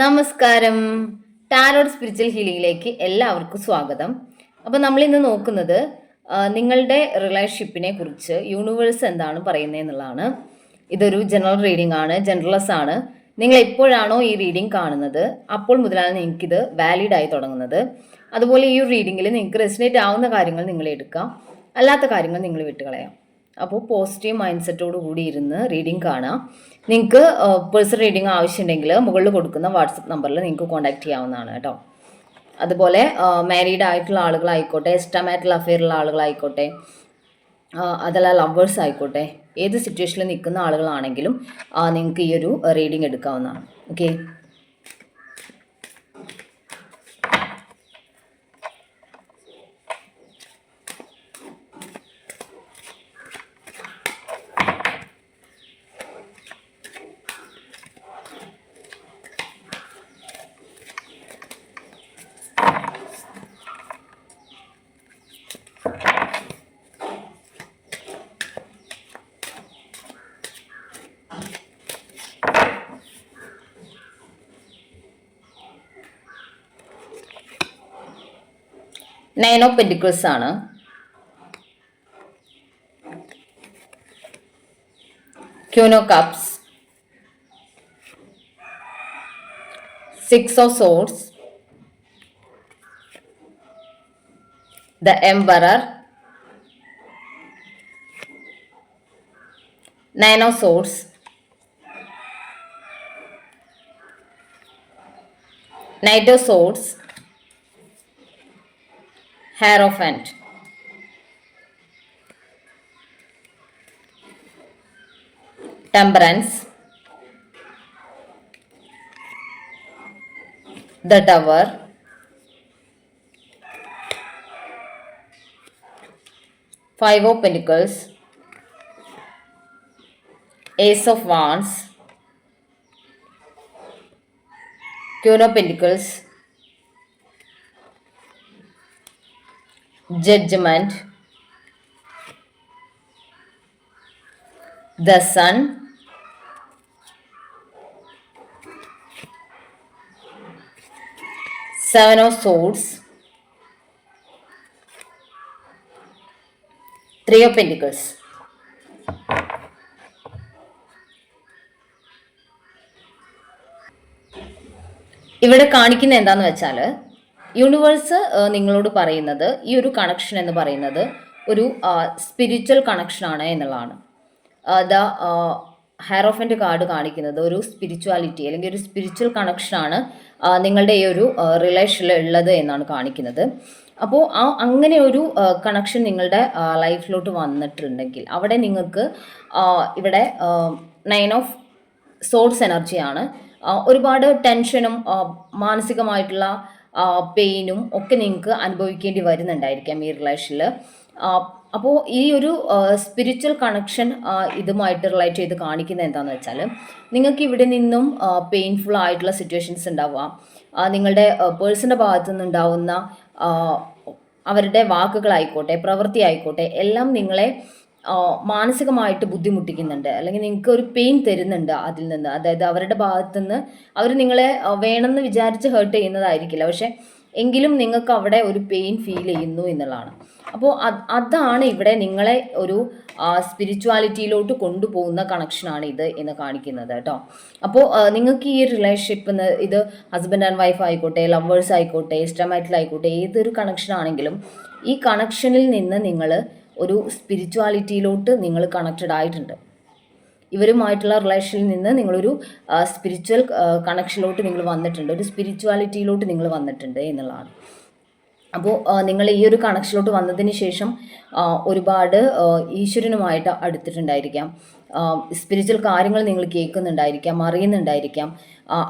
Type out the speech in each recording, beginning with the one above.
നമസ്കാരം. Tarot spiritual ഹീലിംഗിലേക്ക് എല്ലാവർക്കും സ്വാഗതം. അപ്പോൾ നമ്മൾ ഇന്ന് നോക്കുന്നത് നിങ്ങളുടെ റിലേഷൻഷിപ്പിനെ കുറിച്ച് യൂണിവേഴ്സ് എന്താണ് പറയുന്നത് എന്നുള്ളതാണ്. ഇതൊരു ജനറൽ റീഡിംഗ് ആണ് ജനറലസ് ആണ്. നിങ്ങൾ എപ്പോഴാണോ ഈ റീഡിംഗ് കാണുന്നത് അപ്പോൾ മുതലാണ് നിങ്ങൾക്കിത് വാലിഡ് ആയി തുടങ്ങുന്നത്. അതുപോലെ ഈ റീഡിങ്ങിൽ നിങ്ങൾക്ക് റെസിനേറ്റ് ആവുന്ന കാര്യങ്ങൾ നിങ്ങൾ എടുക്കാം അല്ലാത്ത കാര്യങ്ങൾ നിങ്ങൾ വിട്ടുകളയാം. അപ്പോൾ പോസിറ്റീവ് മൈൻഡ് സെറ്റോട് കൂടി ഇരുന്ന് റീഡിംഗ് കാണാം. നിങ്ങൾക്ക് പേഴ്സൺ റീഡിംഗ് ആവശ്യമുണ്ടെങ്കിൽ മുകളിൽ കൊടുക്കുന്ന വാട്സപ്പ് നമ്പറിൽ നിങ്ങൾക്ക് കോൺടാക്ട് ചെയ്യാവുന്നതാണ് കേട്ടോ. അതുപോലെ മാരീഡ് ആയിട്ടുള്ള ആളുകളായിക്കോട്ടെ എസ്റ്റമാറ്റൽ അഫെയറുള്ള ആളുകളായിക്കോട്ടെ അതല്ല ലവേഴ്സ് ആയിക്കോട്ടെ ഏത് സിറ്റുവേഷനിൽ നിൽക്കുന്ന ആളുകളാണെങ്കിലും നിങ്ങൾക്ക് ഈ ഒരു റീഡിംഗ് എടുക്കാവുന്നതാണ്. ഓക്കെ നയൻ ഓഫ് പെന്റിക്കിൾസ് ആണ്. Queen of cups six of swords the emperor nine of swords knight of swords Hierophant. Temperance. The Tower. Five of Pentacles. Ace of Wands. Queen of Pentacles. Judgment the sun seven of swords three of pentacles ഇവിടെ കാണിക്കുന്ന എന്താന്ന് വെച്ചാൽ universe നിങ്ങളോട് പറയുന്നത് ഈ ഒരു connection എന്ന് പറയുന്നത് ഒരു സ്പിരിച്വൽ കണക്ഷൻ ആണ് എന്നുള്ളതാണ്. ദ ഹെയറോഫന്റെ കാർഡ് കാണിക്കുന്നത് ഒരു സ്പിരിച്വാലിറ്റി അല്ലെങ്കിൽ ഒരു സ്പിരിച്വൽ കണക്ഷനാണ് നിങ്ങളുടെ ഈ ഒരു റിലേഷനിൽ ഉള്ളത് എന്നാണ് കാണിക്കുന്നത്. അപ്പോൾ ആ അങ്ങനെ ഒരു കണക്ഷൻ നിങ്ങളുടെ ലൈഫിലോട്ട് വന്നിട്ടുണ്ടെങ്കിൽ അവിടെ നിങ്ങൾക്ക് ഇവിടെ നയൻ ഓഫ് സോഴ്സ് എനർജിയാണ് ഒരുപാട് ടെൻഷനും മാനസികമായിട്ടുള്ള പെയിനും ഒക്കെ നിങ്ങൾക്ക് അനുഭവിക്കേണ്ടി വരുന്നുണ്ടായിരിക്കാം ഈ റിലേഷനിൽ അപ്പോൾ ഈ ഒരു സ്പിരിച്വൽ കണക്ഷൻ ഇതുമായിട്ട് റിലേറ്റ് ചെയ്ത് കാണിക്കുന്നത് എന്താണെന്ന് വെച്ചാൽ നിങ്ങൾക്ക് ഇവിടെ നിന്നും പെയിൻഫുൾ ആയിട്ടുള്ള സിറ്റുവേഷൻസ് ഉണ്ടാവുക. നിങ്ങളുടെ പേഴ്സന്റെ ഭാഗത്തു നിന്നുണ്ടാവുന്ന അവരുടെ വാക്കുകളായിക്കോട്ടെ പ്രവൃത്തി ആയിക്കോട്ടെ എല്ലാം നിങ്ങളെ മാനസികമായിട്ട് ബുദ്ധിമുട്ടിക്കുന്നുണ്ട്. അല്ലെങ്കിൽ നിങ്ങൾക്ക് ഒരു പെയിൻ തരുന്നുണ്ട് അതിൽ നിന്ന്. അതായത് അവരുടെ ഭാഗത്തു നിന്ന് അവർ നിങ്ങളെ വേണമെന്ന് വിചാരിച്ച് ഹേർട്ട് ചെയ്യുന്നതായിരിക്കില്ല. പക്ഷെ എങ്കിലും നിങ്ങൾക്ക് അവിടെ ഒരു പെയിൻ ഫീൽ ചെയ്യുന്നു എന്നുള്ളതാണ്. അപ്പോൾ അത് അതാണ് ഇവിടെ നിങ്ങളെ ഒരു സ്പിരിച്വാലിറ്റിയിലോട്ട് കൊണ്ടുപോകുന്ന കണക്ഷനാണ് ഇത് എന്ന് കാണിക്കുന്നത് കേട്ടോ. അപ്പോൾ നിങ്ങൾക്ക് ഈ റിലേഷൻഷിപ്പ് ഇത് ഹസ്ബൻഡ് ആൻഡ് വൈഫ് ആയിക്കോട്ടെ ലവേഴ്സ് ആയിക്കോട്ടെ ഇഷ്ടമായിട്ടുള്ള ആയിക്കോട്ടെ ഏതൊരു കണക്ഷൻ ആണെങ്കിലും ഈ കണക്ഷനിൽ നിന്ന് നിങ്ങൾ ഒരു സ്പിരിച്വാലിറ്റിയിലോട്ട് നിങ്ങൾ കണക്റ്റഡ് ആയിട്ടുണ്ട്. ഇവരുമായിട്ടുള്ള റിലേഷനിൽ നിന്ന് നിങ്ങളൊരു സ്പിരിച്വൽ കണക്ഷനിലോട്ട് നിങ്ങൾ വന്നിട്ടുണ്ട്. ഒരു സ്പിരിച്വാലിറ്റിയിലോട്ട് നിങ്ങൾ വന്നിട്ടുണ്ട് എന്നുള്ളതാണ്. അപ്പോൾ നിങ്ങൾ ഈ ഒരു കണക്ഷനിലോട്ട് വന്നതിന് ശേഷം ഒരുപാട് ഈശ്വരനുമായിട്ട് അടുത്തിട്ടുണ്ടായിരിക്കാം. സ്പിരിച്വൽ കാര്യങ്ങൾ നിങ്ങൾ കേൾക്കുന്നുണ്ടായിരിക്കാം അറിയുന്നുണ്ടായിരിക്കാം.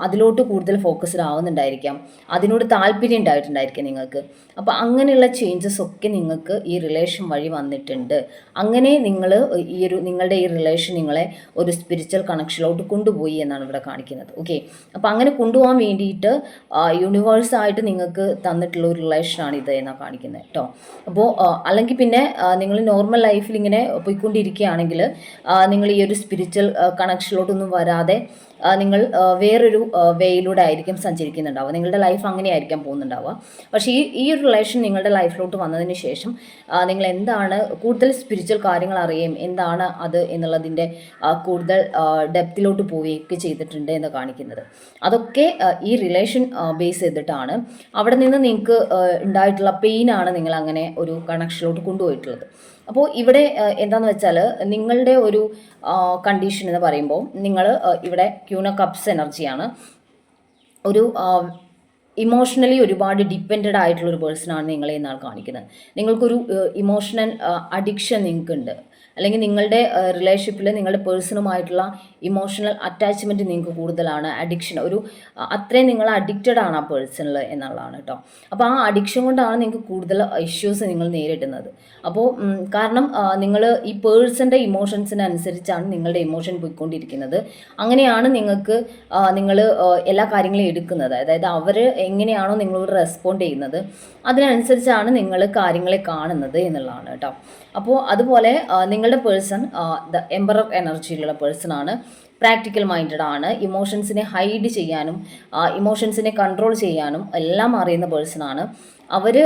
അതിലോട്ട് കൂടുതൽ ഫോക്കസ്ഡ് ആവുന്നുണ്ടായിരിക്കാം. അതിനോട് താല്പര്യം ഉണ്ടായിട്ടുണ്ടായിരിക്കാം നിങ്ങൾക്ക്. അപ്പോൾ അങ്ങനെയുള്ള ചേഞ്ചസ് ഒക്കെ നിങ്ങൾക്ക് ഈ റിലേഷൻ വഴി വന്നിട്ടുണ്ട്. അങ്ങനെ നിങ്ങൾ ഈ ഒരു നിങ്ങളുടെ ഈ റിലേഷൻ നിങ്ങളെ ഒരു സ്പിരിച്വൽ കണക്ഷനിലോട്ട് കൊണ്ടുപോയി എന്നാണ് ഇവിടെ കാണിക്കുന്നത്. ഓക്കെ അപ്പോൾ അങ്ങനെ കൊണ്ടുപോകാൻ വേണ്ടിയിട്ട് യൂണിവേഴ്സായിട്ട് നിങ്ങൾക്ക് തന്നിട്ടുള്ള ഒരു റിലേഷനാണ് ഇത് എന്നാണ് കാണിക്കുന്നത് കേട്ടോ അപ്പോൾ അല്ലെങ്കിൽ പിന്നെ നിങ്ങൾ നോർമൽ ലൈഫിൽ ഇങ്ങനെ പോയിക്കൊണ്ടിരിക്കുകയാണെങ്കിൽ നിങ്ങൾ ഈ ഒരു സ്പിരിച്വൽ കണക്ഷനിലോട്ടൊന്നും വരാതെ നിങ്ങൾ വേറൊരു വേയിലൂടെ ആയിരിക്കും സഞ്ചരിക്കുന്നുണ്ടാവുക. നിങ്ങളുടെ ലൈഫ് അങ്ങനെയായിരിക്കാം പോകുന്നുണ്ടാവുക. പക്ഷേ ഈ ഈ ഒരു റിലേഷൻ നിങ്ങളുടെ ലൈഫിലോട്ട് വന്നതിന് ശേഷം നിങ്ങൾ എന്താണ് കൂടുതൽ സ്പിരിച്വൽ കാര്യങ്ങൾ അറിയുകയും എന്താണ് അത് എന്നുള്ളതിന്റെ കൂടുതൽ ഡെപ്തിലോട്ട് പോവുകയൊക്കെ ചെയ്തിട്ടുണ്ട് എന്ന് കാണിക്കുന്നത്. അതൊക്കെ ഈ റിലേഷൻ ബേസ് ചെയ്തിട്ടാണ്. അവിടെ നിന്ന് നിങ്ങൾക്ക് ഉണ്ടായിട്ടുള്ള പെയിനാണ് നിങ്ങൾ അങ്ങനെ ഒരു കണക്ഷനിലോട്ട് കൊണ്ടുപോയിട്ടുള്ളത്. അപ്പോൾ ഇവിടെ എന്താണെന്ന് വെച്ചാൽ നിങ്ങളുടെ ഒരു കണ്ടീഷൻ എന്ന് പറയുമ്പോൾ നിങ്ങൾ ഇവിടെ ക്യൂണ കപ്സ് എനർജിയാണ് ഒരു ഇമോഷണലി ഒരുപാട് ഡിപ്പെൻഡഡ് ആയിട്ടുള്ള ഒരു പേഴ്സണാണ് നിങ്ങളെ ഇന്നാൾ കാണിക്കുന്നത്. നിങ്ങൾക്കൊരു ഇമോഷണൽ അഡിക്ഷൻ നിങ്ങൾക്കുണ്ട്. അല്ലെങ്കിൽ നിങ്ങളുടെ റിലേഷൻഷിപ്പിൽ നിങ്ങളുടെ പേഴ്സണുമായിട്ടുള്ള ഇമോഷണൽ അറ്റാച്ച്മെന്റ് നിങ്ങൾക്ക് കൂടുതലാണ്. അഡിക്ഷൻ ഒരു അത്രയും നിങ്ങൾ അഡിക്റ്റഡ് ആണ് ആ പേഴ്സണിൽ എന്നുള്ളതാണ് കേട്ടോ. അപ്പോൾ ആ അഡിക്ഷൻ കൊണ്ടാണ് നിങ്ങൾക്ക് കൂടുതൽ ഇഷ്യൂസ് നിങ്ങൾ നേരിടുന്നത്. അപ്പോൾ കാരണം നിങ്ങൾ ഈ പേഴ്സന്റെ ഇമോഷൻസിനനുസരിച്ചാണ് നിങ്ങളുടെ ഇമോഷൻ പോയിക്കൊണ്ടിരിക്കുന്നത്. അങ്ങനെയാണ് നിങ്ങൾക്ക് നിങ്ങൾ എല്ലാ കാര്യങ്ങളും എടുക്കുന്നത്. അതായത് അവർ എങ്ങനെയാണോ നിങ്ങളോട് റെസ്പോണ്ട് ചെയ്യുന്നത്. അതിനനുസരിച്ചാണ് നിങ്ങൾ കാര്യങ്ങളെ കാണുന്നത് എന്നുള്ളതാണ് കേട്ടോ. അപ്പോൾ അതുപോലെ ആ, നിങ്ങളുടെ പേഴ്സൺ ദ എംബറർ എനർജിയിലുള്ള പേഴ്സൺ ആണ്. പ്രാക്ടിക്കൽ മൈൻഡഡ് ആണ്. ഇമോഷൻസിനെ ഹൈഡ് ചെയ്യാനും ഇമോഷൻസിനെ കൺട്രോൾ ചെയ്യാനും എല്ലാം അറിയുന്ന പേഴ്സൺ ആണ്. അവർ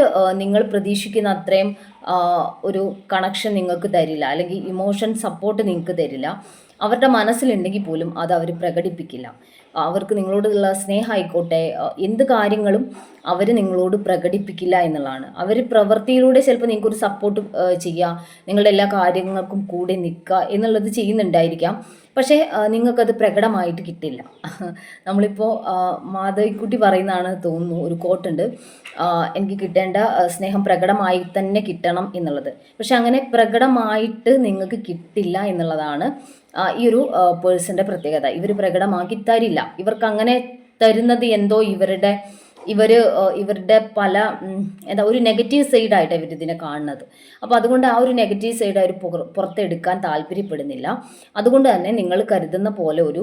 നിങ്ങൾ പ്രതീക്ഷിക്കുന്ന അത്രയും ഒരു കണക്ഷൻ നിങ്ങൾക്ക് തരില്ല. അല്ലെങ്കിൽ ഇമോഷൻ സപ്പോർട്ട് നിങ്ങൾക്ക് തരില്ല. അവരുടെ മനസ്സിലുണ്ടെങ്കിൽ പോലും അത് അവർ പ്രകടിപ്പിക്കില്ല. അവർക്ക് നിങ്ങളോടുള്ള സ്നേഹമായിക്കോട്ടെ എന്ത് കാര്യങ്ങളും അവർ നിങ്ങളോട് പ്രകടിപ്പിക്കില്ല എന്നുള്ളതാണ്. അവർ പ്രവൃത്തിയിലൂടെ ചിലപ്പോൾ നിങ്ങൾക്കൊരു സപ്പോർട്ട് ചെയ്യുക നിങ്ങളുടെ എല്ലാ കാര്യങ്ങൾക്കും കൂടെ നിൽക്കുക എന്നുള്ളത് ചെയ്യുന്നുണ്ടായിരിക്കാം. പക്ഷേ നിങ്ങൾക്കത് പ്രകടമായിട്ട് കിട്ടില്ല. നമ്മളിപ്പോൾ മാധവിക്കുട്ടി പറയുന്നതാണ് തോന്നുന്നു ഒരു കോട്ടുണ്ട് എനിക്ക് കിട്ടേണ്ട സ്നേഹം പ്രകടമായി തന്നെ കിട്ടണം എന്നുള്ളത്. പക്ഷെ അങ്ങനെ പ്രകടമായിട്ട് നിങ്ങൾക്ക് കിട്ടില്ല എന്നുള്ളതാണ്. ഈ ഒരു പേഴ്സന്റെ പ്രത്യേകത. ഇവർ പ്രകടമാക്കി തരില്ല ഇവർക്ക് അങ്ങനെ തരുന്നത് എന്തോ ഇവരുടെ ഇവർ ഇവരുടെ പല എന്താ ഒരു നെഗറ്റീവ് സൈഡായിട്ട് ഇവർ ഇതിനെ കാണുന്നത്. അപ്പോൾ അതുകൊണ്ട് ആ ഒരു നെഗറ്റീവ് സൈഡ് അവർ പുറത്തെടുക്കാൻ താല്പര്യപ്പെടുന്നില്ല. അതുകൊണ്ട് തന്നെ നിങ്ങൾ കരുതുന്ന പോലെ ഒരു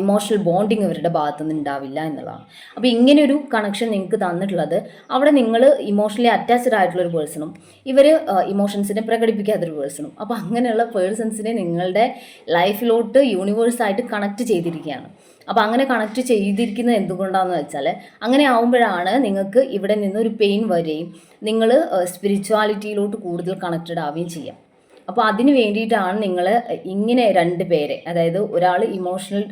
ഇമോഷണൽ ബോണ്ടിങ് ഇവരുടെ ഭാഗത്തു നിന്ന് ഉണ്ടാവില്ല എന്നുള്ളതാണ്. അപ്പോൾ ഇങ്ങനെയൊരു ഒരു കണക്ഷൻ നിങ്ങൾക്ക് തന്നിട്ടുള്ളത് അവിടെ നിങ്ങൾ ഇമോഷണലി അറ്റാച്ച്ഡ് ആയിട്ടുള്ള ഒരു പേഴ്സണും ഇവർ ഇമോഷൻസിനെ പ്രകടിപ്പിക്കാത്തൊരു പേഴ്സണും അപ്പോൾ അങ്ങനെയുള്ള പേഴ്സൺസിനെ നിങ്ങളുടെ ലൈഫിലോട്ട് യൂണിവേഴ്സായിട്ട് കണക്ട് ചെയ്തിരിക്കുകയാണ്. അപ്പോൾ അങ്ങനെ കണക്ട് ചെയ്തിരിക്കുന്നത് എന്തുകൊണ്ടാണെന്ന് വെച്ചാൽ അങ്ങനെ ആവുമ്പോഴാണ് നിങ്ങൾക്ക് ഇവിടെ നിന്നൊരു പെയിൻ വരികയും നിങ്ങൾ സ്പിരിച്വാലിറ്റിയിലോട്ട് കൂടുതൽ കണക്റ്റഡ് ആവുകയും ചെയ്യാം. അപ്പോൾ അതിന് വേണ്ടിയിട്ടാണ് നിങ്ങൾ ഇങ്ങനെ രണ്ട് പേരെ അതായത് ഒരാൾ ഇമോഷണൽ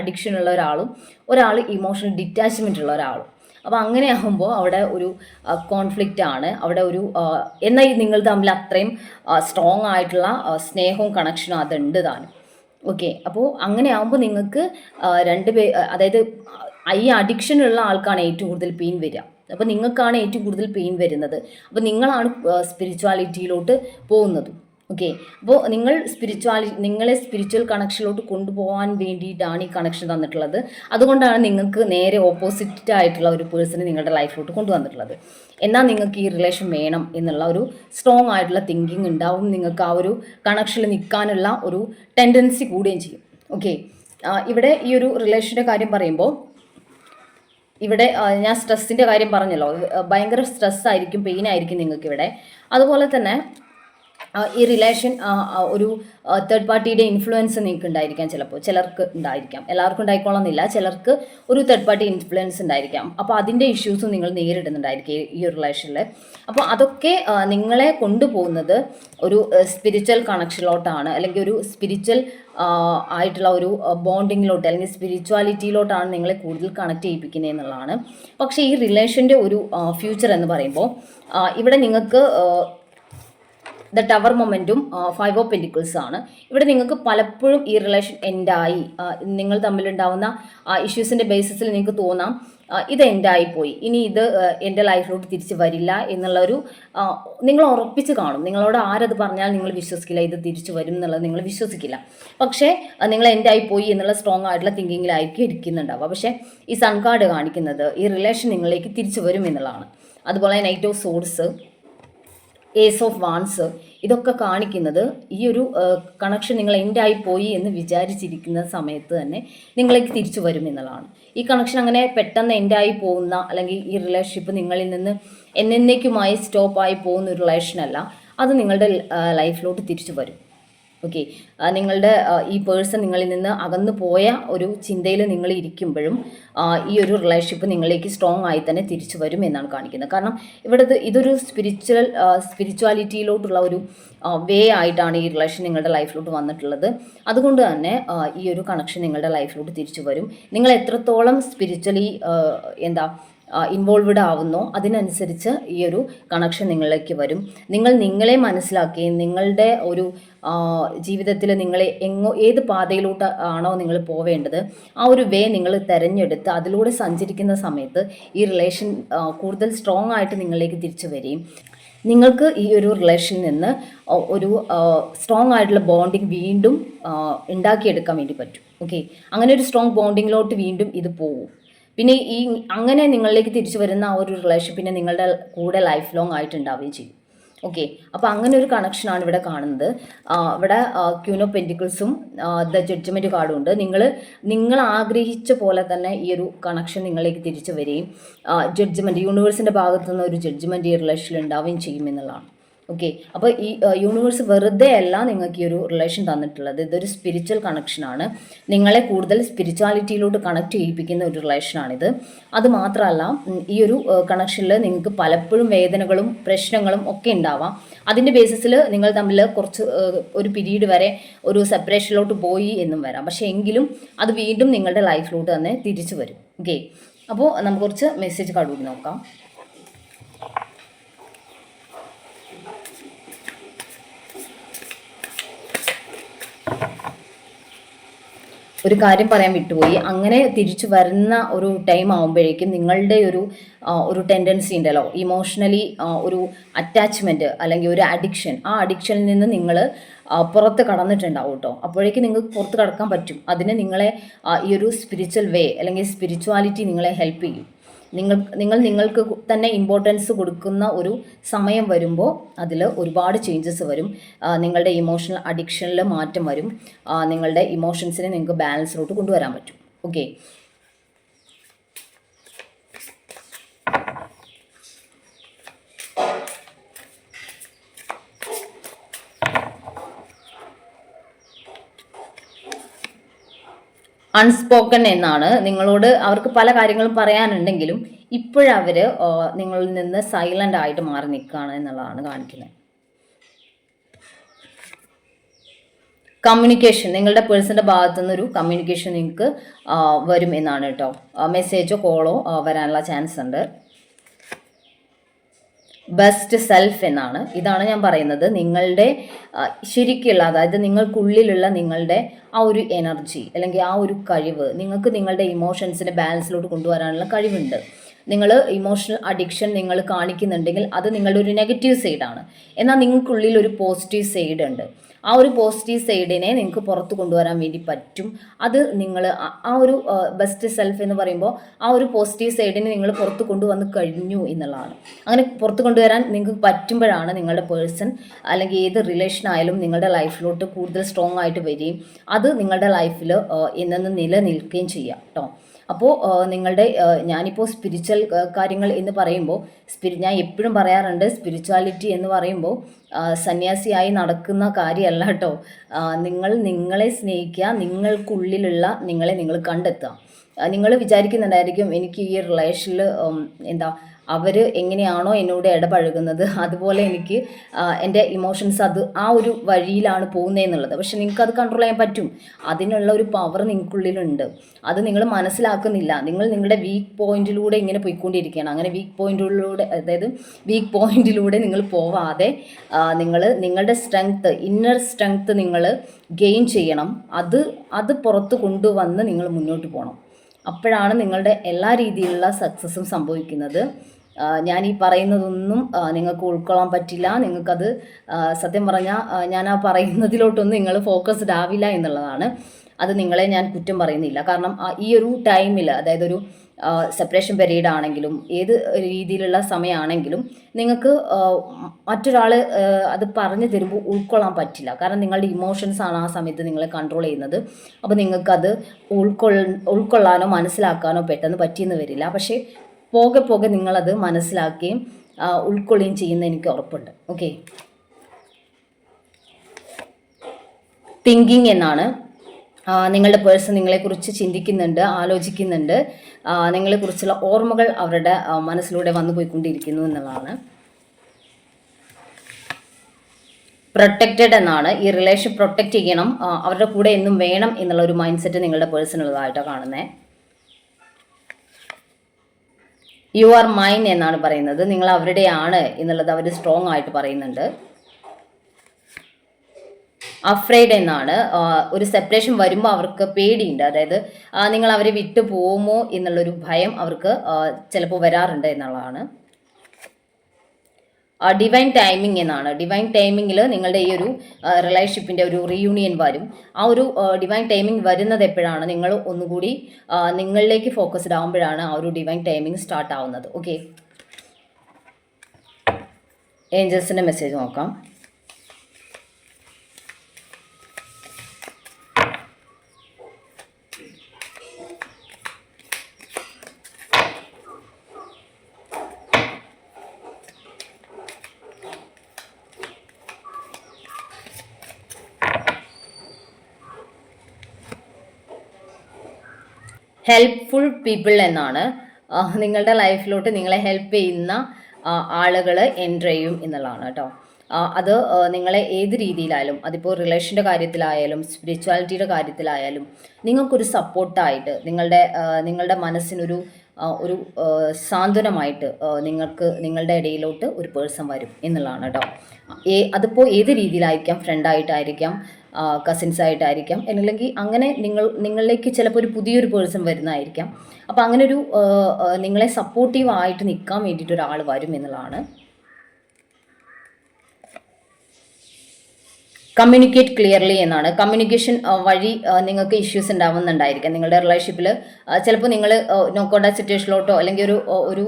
അഡിക്ഷൻ ഉള്ള ഒരാളും ഒരാൾ ഇമോഷണൽ ഡിറ്റാച്ച്മെന്റ് ഉള്ള ഒരാളും. അപ്പോൾ അങ്ങനെ ആകുമ്പോൾ അവിടെ ഒരു കോൺഫ്ലിക്റ്റ് ആണ്. അവിടെ ഒരു എന്നാൽ നിങ്ങൾ തമ്മിൽ അത്രയും സ്ട്രോങ് ആയിട്ടുള്ള സ്നേഹവും കണക്ഷനും അതുണ്ട് താനും. ഓക്കെ അപ്പോൾ അങ്ങനെ ആകുമ്പോൾ നിങ്ങൾക്ക് രണ്ട് പേ അതായത് ഈ അഡിക്ഷൻ ഉള്ള ആൾക്കാണ് ഏറ്റവും കൂടുതൽ പെയിൻ വരിക. അപ്പോൾ നിങ്ങൾക്കാണ് ഏറ്റവും കൂടുതൽ പെയിൻ വരുന്നത്. അപ്പോൾ നിങ്ങളാണ് സ്പിരിച്വാലിറ്റിയിലോട്ട് പോകുന്നത്. ഓക്കെ അപ്പോൾ നിങ്ങൾ സ്പിരിച്വാലി നിങ്ങളെ സ്പിരിച്വൽ കണക്ഷനിലോട്ട് കൊണ്ടുപോകാൻ വേണ്ടിയിട്ടാണ് ഈ കണക്ഷൻ തന്നിട്ടുള്ളത്. അതുകൊണ്ടാണ് നിങ്ങൾക്ക് നേരെ ഓപ്പോസിറ്റ് ആയിട്ടുള്ള ഒരു പേഴ്സണെ നിങ്ങളുടെ ലൈഫിലോട്ട് കൊണ്ടുവന്നിട്ടുള്ളത്. എന്നാൽ നിങ്ങൾക്ക് ഈ റിലേഷൻ വേണം എന്നുള്ള ഒരു സ്ട്രോങ് ആയിട്ടുള്ള തിങ്കിങ് ഉണ്ടാവും. നിങ്ങൾക്ക് ആ ഒരു കണക്ഷനിൽ നിൽക്കാനുള്ള ഒരു ടെൻഡൻസി കൂടുകയും ചെയ്യും. ഓക്കെ ഇവിടെ ഈ ഒരു റിലേഷന്റെ കാര്യം പറയുമ്പോൾ ഇവിടെ ഞാൻ സ്ട്രെസ്സിന്റെ കാര്യം പറഞ്ഞല്ലോ. ഭയങ്കര സ്ട്രെസ്സായിരിക്കും പെയിൻ ആയിരിക്കും നിങ്ങൾക്ക് ഇവിടെ അതുപോലെ തന്നെ ഈ റിലേഷൻ ഒരു തേർഡ് പാർട്ടിയുടെ ഇൻഫ്ലുവൻസ് നിങ്ങൾക്ക് ഉണ്ടായിരിക്കാം ചിലപ്പോൾ. ചിലർക്ക് ഉണ്ടായിരിക്കാം. എല്ലാവർക്കും ഉണ്ടായിക്കോളന്നില്ല ചിലർക്ക് ഒരു തേർഡ് പാർട്ടി ഇൻഫ്ലുവൻസ് ഉണ്ടായിരിക്കാം. അപ്പോൾ അതിന്റെ ഇഷ്യൂസ് നിങ്ങൾ നേരിടുന്നുണ്ടായിരിക്കും ഈ- ഒരു റിലേഷനിൽ അപ്പോൾ അതൊക്കെ നിങ്ങളെ കൊണ്ടുപോകുന്നത് ഒരു സ്പിരിച്വൽ കണക്ഷനിലോട്ടാണ് അല്ലെങ്കിൽ ഒരു സ്പിരിച്വൽ ആയിട്ടുള്ള ഒരു ബോണ്ടിങ്ങിലോട്ട് അല്ലെങ്കിൽ സ്പിരിച്വാലിറ്റിയിലോട്ടാണ് നിങ്ങളെ കൂടുതൽ കണക്ട് ചെയ്യിപ്പിക്കുന്നത് എന്നുള്ളതാണ്. പക്ഷേ ഈ റിലേഷന്റെ ഒരു ഫ്യൂച്ചർ എന്ന് പറയുമ്പോൾ ഇവിടെ നിങ്ങൾക്ക് ദ ടവർ മൊമെന്റും ഫൈവ് ഓഫ് പെന്റിക്കിൾസ് ആണ്. ഇവിടെ നിങ്ങൾക്ക് പലപ്പോഴും ഈ റിലേഷൻ എൻഡായി നിങ്ങൾ തമ്മിലുണ്ടാവുന്ന ഇഷ്യൂസിന്റെ ബേസിസിൽ നിങ്ങൾക്ക് തോന്നാം. ഇത് എൻഡായി പോയി ഇനി ഇത് എന്റെ ലൈഫിലോട്ട് തിരിച്ച് വരില്ല എന്നുള്ളൊരു ഒരു നിങ്ങൾ ഉറപ്പിച്ച് കാണും. നിങ്ങളോട് ആരത് പറഞ്ഞാൽ നിങ്ങൾ വിശ്വസിക്കില്ല ഇത് തിരിച്ചു വരും എന്നുള്ളത് നിങ്ങൾ വിശ്വസിക്കില്ല. പക്ഷേ നിങ്ങൾ എൻഡായി പോയി എന്നുള്ള സ്ട്രോങ് ആയിട്ടുള്ള തിങ്കിങ്ങിലായിരിക്കും ഇരിക്കുന്നുണ്ടാവുക. പക്ഷേ ഈ സൺ കാർഡ് കാണിക്കുന്നത് ഈ റിലേഷൻ നിങ്ങളിലേക്ക് തിരിച്ചു വരും എന്നുള്ളതാണ്. അതുപോലെ knight of swords ace of wands ഇതൊക്കെ കാണിക്കുന്നത് ഈ ഒരു കണക്ഷൻ നിങ്ങൾ എൻഡായി പോയി എന്ന് വിചാരിച്ചിരിക്കുന്ന സമയത്ത് തന്നെ നിങ്ങളേക്ക് തിരിച്ചു വരും എന്നുള്ളതാണ്. ഈ കണക്ഷൻ അങ്ങനെ പെട്ടെന്ന് എൻഡായി പോകുന്ന അല്ലെങ്കിൽ ഈ റിലേഷൻഷിപ്പ് നിങ്ങളിൽ നിന്ന് എന്നേക്കുമായി സ്റ്റോപ്പായി പോകുന്ന ഒരു റിലേഷനല്ല അത് നിങ്ങളുടെ ലൈഫിലോട്ട് തിരിച്ചു വരും. ഓക്കെ നിങ്ങളുടെ ഈ പേഴ്സൺ നിങ്ങളിൽ നിന്ന് അകന്നു പോയ ഒരു ചിന്തയിൽ നിങ്ങൾ ഇരിക്കുമ്പോഴും ഈ ഒരു റിലേഷൻഷിപ്പ് നിങ്ങളിലേക്ക് സ്ട്രോങ് ആയി തന്നെ തിരിച്ചു വരും എന്നാണ് കാണിക്കുന്നത്. കാരണം ഇവിടുത്തെ ഇത് ഇതൊരു സ്പിരിച്വൽ സ്പിരിച്വാലിറ്റിയിലോട്ടുള്ള ഒരു വേ ആയിട്ടാണ് ഈ റിലേഷൻ നിങ്ങളുടെ ലൈഫിലോട്ട് വന്നിട്ടുള്ളത്. അതുകൊണ്ട് തന്നെ ഈ ഒരു കണക്ഷൻ നിങ്ങളുടെ ലൈഫിലോട്ട് തിരിച്ചു വരും. നിങ്ങൾ എത്രത്തോളം സ്പിരിച്വലി എന്താ ഇൻവോൾവ്ഡ് ആവുന്നോ. അതിനനുസരിച്ച് ഈ ഒരു കണക്ഷൻ നിങ്ങളിലേക്ക് വരും. നിങ്ങൾ നിങ്ങളെ മനസ്സിലാക്കുകയും നിങ്ങളുടെ ഒരു ജീവിതത്തിൽ നിങ്ങളെ എങ്ങോ ഏത് പാതയിലോട്ട് ആണോ നിങ്ങൾ പോവേണ്ടത് ആ ഒരു വേ നിങ്ങൾ തിരഞ്ഞെടുത്ത് അതിലൂടെ സഞ്ചരിക്കുന്ന സമയത്ത് ഈ റിലേഷൻ കൂടുതൽ സ്ട്രോങ് ആയിട്ട് നിങ്ങളിലേക്ക് തിരിച്ചു വരികയും നിങ്ങൾക്ക് ഈ ഒരു റിലേഷനിൽ നിന്ന് ഒരു സ്ട്രോങ് ആയിട്ടുള്ള ബോണ്ടിങ് വീണ്ടും ഉണ്ടാക്കിയെടുക്കാൻ വേണ്ടി പറ്റും. ഓക്കെ അങ്ങനെ ഒരു സ്ട്രോങ് ബോണ്ടിങ്ങിലോട്ട് വീണ്ടും ഇത് പോകും പിന്നെ ഈ അങ്ങനെ നിങ്ങളിലേക്ക് തിരിച്ചു വരുന്ന ആ ഒരു റിലേഷൻഷിപ്പിനെ നിങ്ങളുടെ കൂടെ ലൈഫ് ലോങ് ആയിട്ട് ഉണ്ടാവുകയും ചെയ്യും. ഓക്കെ അപ്പോൾ അങ്ങനെ ഒരു കണക്ഷനാണ് ഇവിടെ കാണുന്നത്. ഇവിടെ ക്യൂനോ പെന്റിക്കിൾസും ദ ജഡ്ജ്മെന്റ് കാർഡും ഉണ്ട്. നിങ്ങൾ നിങ്ങൾ ആഗ്രഹിച്ച പോലെ തന്നെ ഈ ഒരു കണക്ഷൻ നിങ്ങളിലേക്ക് തിരിച്ചു വരികയും ജഡ്ജ്മെന്റ് യൂണിവേഴ്സിന്റെ ഭാഗത്തു നിന്ന് ഒരു ജഡ്ജ്മെന്റ് ഈ റിലേഷനിൽ ഉണ്ടാവുകയും ചെയ്യും എന്നുള്ളതാണ്. ഓക്കെ അപ്പോൾ ഈ യൂണിവേഴ്സ് വെറുതെ അല്ല നിങ്ങൾക്ക് ഈ ഒരു റിലേഷൻ തന്നിട്ടുള്ളത്. ഇതൊരു സ്പിരിച്വൽ കണക്ഷനാണ് നിങ്ങളെ കൂടുതൽ സ്പിരിച്വാലിറ്റിയിലോട്ട് കണക്ട് ചെയ്യിപ്പിക്കുന്ന ഒരു റിലേഷനാണിത് അത് മാത്രമല്ല ഈ ഒരു കണക്ഷനിൽ നിങ്ങൾക്ക് പലപ്പോഴും വേദനകളും പ്രശ്നങ്ങളും ഒക്കെ ഉണ്ടാവാം. അതിന്റെ ബേസിസിൽ നിങ്ങൾ തമ്മിൽ കുറച്ച് ഒരു പിരീഡ് വരെ ഒരു സെപ്പറേഷനിലോട്ട് പോയി എന്നും വരാം. പക്ഷേ എങ്കിലും അത് വീണ്ടും നിങ്ങളുടെ ലൈഫിലോട്ട് തന്നെ തിരിച്ചു വരും. ഓക്കെ അപ്പോൾ നമുക്ക് കുറച്ച് മെസ്സേജ് കാർഡ് കൂടി നോക്കാം. ഒരു കാര്യം പറയാൻ വിട്ടുപോയി. അങ്ങനെ തിരിച്ചു വരുന്ന ഒരു ടൈം ആകുമ്പോഴേക്കും നിങ്ങളുടെ ഒരു ഒരു ടെൻഡൻസി ഉണ്ടല്ലോ. ഇമോഷണലി ഒരു അറ്റാച്ച്മെന്റ് അല്ലെങ്കിൽ ഒരു അഡിക്ഷൻ ആ അഡിക്ഷനിൽ നിന്ന് നിങ്ങൾ പുറത്ത് കടന്നിട്ടുണ്ടാവും കേട്ടോ. അപ്പോഴേക്കും നിങ്ങൾക്ക് പുറത്ത് കടക്കാൻ പറ്റും. അതിന് നിങ്ങളെ ഈ ഒരു സ്പിരിച്വൽ വേ അല്ലെങ്കിൽ സ്പിരിച്വാലിറ്റി നിങ്ങളെ ഹെൽപ്പ് ചെയ്യും. നിങ്ങൾ നിങ്ങൾ നിങ്ങൾക്ക് തന്നെ ഇമ്പോർട്ടൻസ് കൊടുക്കുന്ന ഒരു സമയം വരുമ്പോൾ അതിൽ ഒരുപാട് ചേഞ്ചസ് വരും. നിങ്ങളുടെ ഇമോഷണൽ അഡിക്ഷനിൽ മാറ്റം വരും. നിങ്ങളുടെ ഇമോഷൻസിനെ നിങ്ങൾക്ക് ബാലൻസിലോട്ട് കൊണ്ടുവരാൻ പറ്റും. ഓക്കെ അൺസ്പോക്കൺ എന്നാണ്. നിങ്ങളോട് അവർക്ക് പല കാര്യങ്ങളും പറയാനുണ്ടെങ്കിലും ഇപ്പോഴവർ നിങ്ങളിൽ നിന്ന് സൈലന്റ് ആയിട്ട് മാറി നിൽക്കുകയാണ് എന്നുള്ളതാണ് കാണിക്കുന്നത്. കമ്മ്യൂണിക്കേഷൻ നിങ്ങളുടെ പേഴ്സന്റെ ഭാഗത്തു നിന്നൊരു കമ്മ്യൂണിക്കേഷൻ നിങ്ങൾക്ക് വരും എന്നാണ് കേട്ടോ. മെസ്സേജോ കോളോ വരാനുള്ള ചാൻസ് ഉണ്ട്. ബെസ്റ്റ് സെൽഫ് എന്നാണ്. ഇതാണ് ഞാൻ പറയുന്നത്. നിങ്ങളുടെ ശരിക്കുള്ള അതായത് നിങ്ങൾക്കുള്ളിലുള്ള നിങ്ങളുടെ ആ ഒരു എനർജി അല്ലെങ്കിൽ ആ ഒരു കഴിവ് നിങ്ങൾക്ക് നിങ്ങളുടെ ഇമോഷൻസിനെ ബാലൻസിലോട്ട് കൊണ്ടുവരാനുള്ള കഴിവുണ്ട്. നിങ്ങൾ ഇമോഷണൽ അഡിക്ഷൻ നിങ്ങൾ കാണിക്കുന്നുണ്ടെങ്കിൽ അത് നിങ്ങളുടെ ഒരു നെഗറ്റീവ് സൈഡാണ് എന്നാൽ നിങ്ങൾക്കുള്ളിൽ ഒരു പോസിറ്റീവ് സൈഡ് ഉണ്ട്. ആ ഒരു പോസിറ്റീവ് സൈഡിനെ നിങ്ങൾക്ക് പുറത്ത് കൊണ്ടുവരാൻ വേണ്ടി പറ്റും. അത് നിങ്ങൾ ആ ഒരു ബെസ്റ്റ് സെൽഫ് എന്ന് പറയുമ്പോൾ ആ ഒരു പോസിറ്റീവ് സൈഡിനെ നിങ്ങൾ പുറത്ത് കൊണ്ടുവന്ന് കഴിഞ്ഞു എന്നുള്ളതാണ്. അങ്ങനെ പുറത്ത് കൊണ്ടുവരാൻ നിങ്ങൾക്ക് പറ്റുമ്പോഴാണ് നിങ്ങളുടെ പേഴ്സൺ അല്ലെങ്കിൽ ഏത് റിലേഷൻ ആയാലും നിങ്ങളുടെ ലൈഫിലോട്ട് കൂടുതൽ സ്ട്രോങ് ആയിട്ട് വരികയും അത് നിങ്ങളുടെ ലൈഫിൽ എന്നും നിലനിൽക്കുകയും ചെയ്യാം കേട്ടോ. അപ്പോൾ നിങ്ങളുടെ ഞാനിപ്പോൾ സ്പിരിച്വൽ കാര്യങ്ങൾ എന്ന് പറയുമ്പോൾ സ്പിരി ഞാൻ എപ്പോഴും പറയാറുണ്ട് സ്പിരിച്വാലിറ്റി എന്ന് പറയുമ്പോൾ സന്യാസിയായി നടക്കുന്ന കാര്യമല്ല കേട്ടോ. നിങ്ങൾ നിങ്ങളെ സ്നേഹിക്കുക നിങ്ങൾക്കുള്ളിലുള്ള നിങ്ങളെ നിങ്ങൾ കണ്ടെത്തുക. നിങ്ങൾ വിചാരിക്കുന്നുണ്ടായിരിക്കും എനിക്ക് ഈ റിലേഷനിൽ എന്താ അവർ എങ്ങനെയാണോ എന്നോട് ഇടപഴകുന്നത്. അതുപോലെ എനിക്ക് എന്റെ ഇമോഷൻസ് അത് ആ ഒരു വഴിയിലാണ് പോകുന്നതെന്നുള്ളത് പക്ഷെ നിങ്ങൾക്ക് അത് കൺട്രോൾ ചെയ്യാൻ പറ്റും. അതിനുള്ള ഒരു പവർ നിങ്ങൾക്കുള്ളിലുണ്ട്. അത് നിങ്ങൾ മനസ്സിലാക്കുന്നില്ല. നിങ്ങൾ നിങ്ങളുടെ വീക്ക് പോയിന്റിലൂടെ ഇങ്ങനെ പോയിക്കൊണ്ടിരിക്കുകയാണ്. അങ്ങനെ വീക്ക് പോയിന്റിലൂടെ അതായത് വീക്ക് പോയിന്റിലൂടെ നിങ്ങൾ പോവാതെ നിങ്ങൾ നിങ്ങളുടെ സ്ട്രെങ്ത്ത് ഇന്നർ സ്ട്രെങ്ത്ത് നിങ്ങൾ ഗെയിൻ ചെയ്യണം. അത് അത് പുറത്ത് കൊണ്ടുവന്ന് നിങ്ങൾ മുന്നോട്ട് പോകണം. അപ്പോഴാണ് നിങ്ങളുടെ എല്ലാ രീതിയിലുള്ള സക്സസ്സും സംഭവിക്കുന്നത്. ഞാൻ ഈ പറയുന്നതൊന്നും നിങ്ങൾക്ക് ഉൾക്കൊള്ളാൻ പറ്റില്ല. നിങ്ങൾക്കത് സത്യം പറഞ്ഞാൽ ഞാൻ ആ പറയുന്നതിലോട്ടൊന്നും നിങ്ങൾ ഫോക്കസ്ഡ് ആവില്ല എന്നുള്ളതാണ്. അത് നിങ്ങളെ ഞാൻ കുറ്റം പറയുന്നില്ല. കാരണം ഈ ഒരു ടൈമിൽ അതായത് ഒരു സെപ്പറേഷൻ പീരീഡ് ആണെങ്കിലും ഏത് രീതിയിലുള്ള സമയമാണെങ്കിലും നിങ്ങൾക്ക് മറ്റൊരാൾ അത് പറഞ്ഞു തരുമ്പോൾ ഉൾക്കൊള്ളാൻ പറ്റില്ല. കാരണം നിങ്ങളുടെ ഇമോഷൻസ് ആണ് ആ സമയത്ത് നിങ്ങളെ കൺട്രോൾ ചെയ്യുന്നത്. അപ്പോൾ നിങ്ങൾക്കത് ഉൾക്കൊള്ള ഉൾക്കൊള്ളാനോ മനസ്സിലാക്കാനോ പെട്ടെന്ന് പറ്റിയെന്ന് വരില്ല. പക്ഷേ പോകെ പോകെ നിങ്ങളത് മനസ്സിലാക്കുകയും ഉൾക്കൊള്ളുകയും ചെയ്യുന്ന എനിക്ക് ഉറപ്പുണ്ട്. ഓക്കെ തിങ്കിങ് എന്നാണ് നിങ്ങളുടെ പേഴ്സൺ നിങ്ങളെക്കുറിച്ച് ചിന്തിക്കുന്നുണ്ട് ആലോചിക്കുന്നുണ്ട്. നിങ്ങളെക്കുറിച്ചുള്ള ഓർമ്മകൾ അവരുടെ മനസ്സിലൂടെ വന്നു പോയിക്കൊണ്ടിരിക്കുന്നു എന്നുള്ളതാണ്. പ്രൊട്ടക്റ്റഡ് എന്നാണ്. ഈ റിലേഷൻ പ്രൊട്ടക്റ്റ് ചെയ്യണം. അവരുടെ കൂടെ എന്നും വേണം എന്നുള്ള ഒരു മൈൻഡ് സെറ്റ് നിങ്ങളുടെ പേഴ്സണുള്ളതായിട്ടാണ് കാണുന്നത് യു ആർ മൈൻ എന്നാണ് പറയുന്നത്. നിങ്ങൾ അവരുടെയാണ് എന്നുള്ളത് അവർ സ്ട്രോങ് ആയിട്ട് പറയുന്നുണ്ട്. അഫ്രൈഡ് എന്നാണ്. ഒരു സെപ്പറേഷൻ വരുമ്പോൾ അവർക്ക് പേടിയുണ്ട്. അതായത് നിങ്ങൾ അവരെ വിട്ടു പോകുമോ എന്നുള്ളൊരു ഭയം അവർക്ക് ചിലപ്പോൾ വരാറുണ്ട് എന്നുള്ളതാണ്. ഡിവൈൻ ടൈമിംഗ് എന്നാണ്. ഡിവൈൻ ടൈമിങ്ങിൽ നിങ്ങളുടെ ഈ ഒരു റിലേഷൻഷിപ്പിന്റെ ഒരു റീയൂണിയൻ വരും. ആ ഒരു ഡിവൈൻ ടൈമിംഗ് വരുന്നത് എപ്പോഴാണ്? നിങ്ങൾ ഒന്നുകൂടി നിങ്ങളിലേക്ക് ഫോക്കസ്ഡ് ആകുമ്പോഴാണ് ആ ഒരു ഡിവൈൻ ടൈമിംഗ് സ്റ്റാർട്ട് ആവുന്നത്. ഓക്കെ ഏഞ്ചൽസിന്റെ മെസ്സേജ് നോക്കാം. ഹെൽപ്ഫുൾ പീപ്പിൾ എന്നാണ്. നിങ്ങളുടെ ലൈഫിലോട്ട് നിങ്ങളെ ഹെൽപ്പ് ചെയ്യുന്ന ആളുകൾ എന്റർ ചെയ്യും എന്നുള്ളതാണ് കേട്ടോ. അത് നിങ്ങളെ ഏത് രീതിയിലായാലും അതിപ്പോൾ റിലേഷന്റെ കാര്യത്തിലായാലും സ്പിരിച്വാലിറ്റിയുടെ കാര്യത്തിലായാലും നിങ്ങൾക്കൊരു സപ്പോർട്ടായിട്ട് നിങ്ങളുടെ നിങ്ങളുടെ മനസ്സിനൊരു ഒരു സാന്ത്വനമായിട്ട് നിങ്ങൾക്ക് നിങ്ങളുടെ ഇടയിലോട്ട് ഒരു പേഴ്സൺ വരും എന്നുള്ളതാണ് കേട്ടോ. അതിപ്പോൾ ഏത് രീതിയിലായിരിക്കാം ഫ്രണ്ടായിട്ടായിരിക്കാം കസിൻസ് ആയിട്ടായിരിക്കാം. അല്ലെങ്കിൽ അങ്ങനെ നിങ്ങൾ നിങ്ങളിലേക്ക് ചിലപ്പോൾ ഒരു പുതിയൊരു പേഴ്സൺ വരുന്നതായിരിക്കാം. അപ്പോൾ അങ്ങനെ ഒരു നിങ്ങളെ സപ്പോർട്ടീവ് ആയിട്ട് നിൽക്കാൻ വേണ്ടിയിട്ട് ഒരാൾ വരും എന്നുള്ളതാണ്. കമ്മ്യൂണിക്കേറ്റ് ക്ലിയർലി എന്നാണ്. കമ്മ്യൂണിക്കേഷൻ വഴി നിങ്ങൾക്ക് ഇഷ്യൂസ് ഉണ്ടാവുന്നുണ്ടായിരിക്കാം. നിങ്ങളുടെ റിലേഷൻഷിപ്പിൽ ചിലപ്പോൾ നിങ്ങൾ നോക്കോണ്ട സിറ്റുവേഷനിലോട്ടോ അല്ലെങ്കിൽ ഒരു ഒരു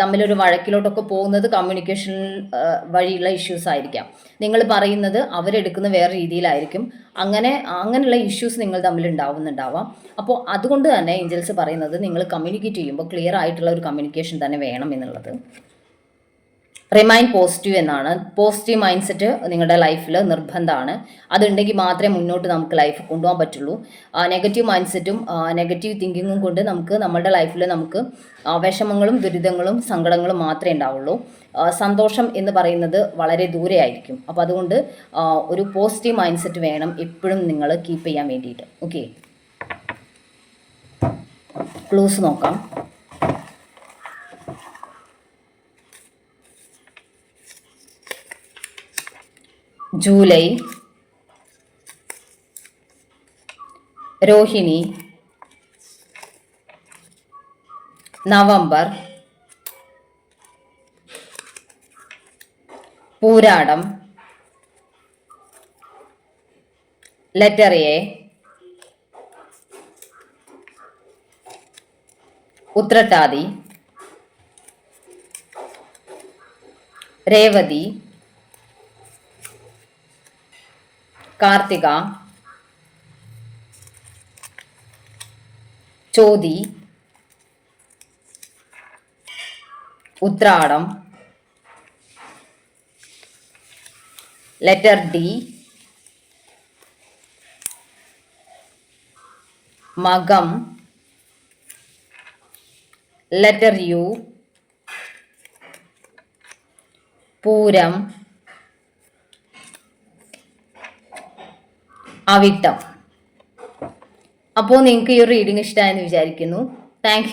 തമ്മിലൊരു വഴക്കിലോട്ടൊക്കെ പോകുന്നത് കമ്മ്യൂണിക്കേഷൻ വഴിയുള്ള ഇഷ്യൂസ് ആയിരിക്കാം. നിങ്ങൾ പറയുന്നത് അവരെടുക്കുന്ന വേറെ രീതിയിലായിരിക്കും. അങ്ങനെ അങ്ങനെയുള്ള ഇഷ്യൂസ് നിങ്ങൾ തമ്മിൽ ഉണ്ടാവുന്നുണ്ടാവാം. അപ്പോൾ അതുകൊണ്ട് തന്നെ ഏഞ്ചൽസ് പറയുന്നത് നിങ്ങൾ കമ്മ്യൂണിക്കേറ്റ് ചെയ്യുമ്പോൾ ക്ലിയർ ആയിട്ടുള്ള ഒരു കമ്മ്യൂണിക്കേഷൻ തന്നെ വേണം എന്നുള്ളത്. റിമൈൻ പോസിറ്റീവ് എന്നാണ്. പോസിറ്റീവ് മൈൻഡ് സെറ്റ് നിങ്ങളുടെ ലൈഫിൽ നിർബന്ധമാണ്. അതുണ്ടെങ്കിൽ മാത്രമേ മുന്നോട്ട് നമുക്ക് ലൈഫ് കൊണ്ടുപോകാൻ പറ്റുള്ളൂ. നെഗറ്റീവ് മൈൻഡ് സെറ്റും നെഗറ്റീവ് തിങ്കിങ്ങും കൊണ്ട് നമുക്ക് നമ്മുടെ ലൈഫിൽ നമുക്ക് വിഷമങ്ങളും ദുരിതങ്ങളും സങ്കടങ്ങളും മാത്രമേ ഉണ്ടാവുള്ളൂ. സന്തോഷം എന്ന് പറയുന്നത് വളരെ ദൂരെ ആയിരിക്കും അപ്പോൾ അതുകൊണ്ട് ഒരു പോസിറ്റീവ് മൈൻഡ് സെറ്റ് വേണം എപ്പോഴും നിങ്ങൾ കീപ്പ് ചെയ്യാൻ വേണ്ടിയിട്ട്. ഓക്കെ ക്ലോസ് നോക്കാം. July. Rohini. November. Pooradam. Letter A Uthrattathi. Revathi. Karthika Chothi Uthradam letter D Makam letter U Pooram Avittam. അപ്പോൾ നിങ്ങൾക്ക് ഈ റീഡിംഗ് ഇഷ്ടമായെന്ന് വിചാരിക്കുന്നു. താങ്ക്